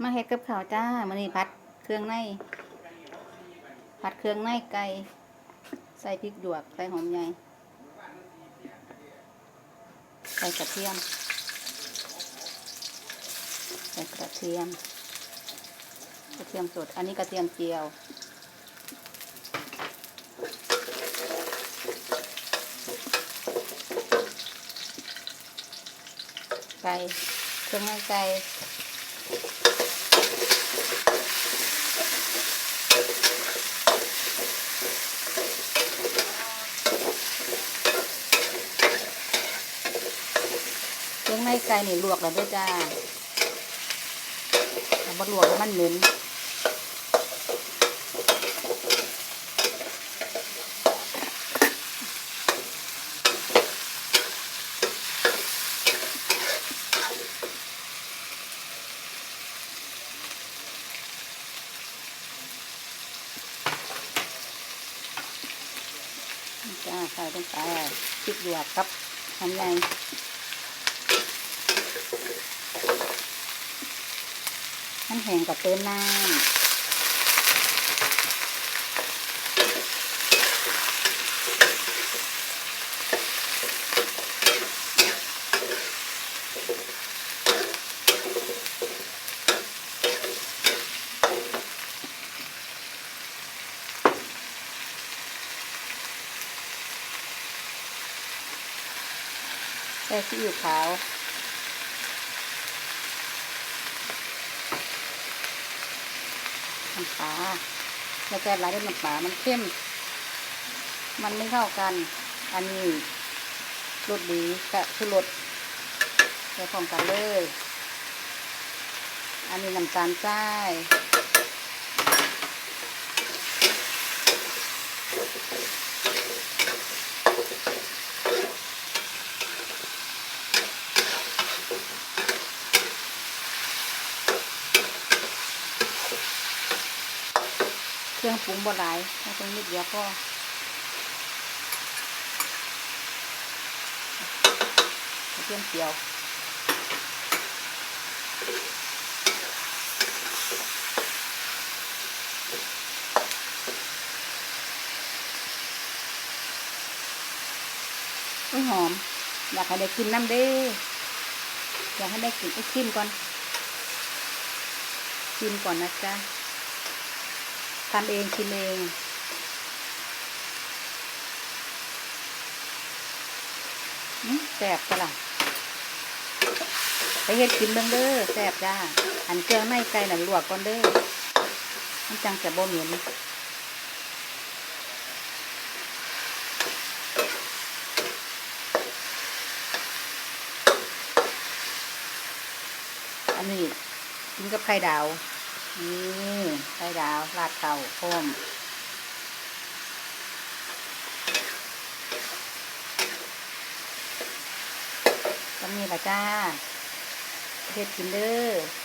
มาเฮ็ดกับข้าวจ้ามื้อนี้ผัดเครื่องในผัดเครื่องในไก่ใส่พริกหยวกใส่หอมใหญ่ใส่กระเทียม ใส่กระเทียม กระเทียมสด อันนี้กระเทียมเจียวไก่เครื่องในไก่ เครงในไก่นี่ลวกแล้วด้วยจ้าถ้าบ่ลวกแล้มันเหม็นจ้าใส่ลงไปพริกหยวกครับหอมใหญ่มัน แห้งกับเติมน้ำใส่ซีอิ๊วขาว น้ำปลาแล้วแกร้ายด้วยน้ำปลามันเข้ม มันไม่เข้ากัน อันนี้รสดีกับคือรสใส่พร้อมกันเลย อันนี้น้ำตาลทราย เครื่องปรุงบ่หลายให้ตรงนิดเดียวพอกระเทียมเจียวอุ้ยหอม อยากให้ได้กินน้ำเด้อยากให้ได้กินไอ้ชิมก่อน ชิมก่อนนะจ๊ะ ทำเองชิมเองแซ่บปะล่ะไปเฮ็ดกินเบิ่งเด้อแซ่บจ้า อันเครื่องในไก่น่ะลวกก่อนเด้อมันจังจะบ่เหม็นอันนี้กินกับไข่ดาว นี่ไข่ดาวราดเต่าพร้มก็มีละจ้าเฮ็ดกินเด้อ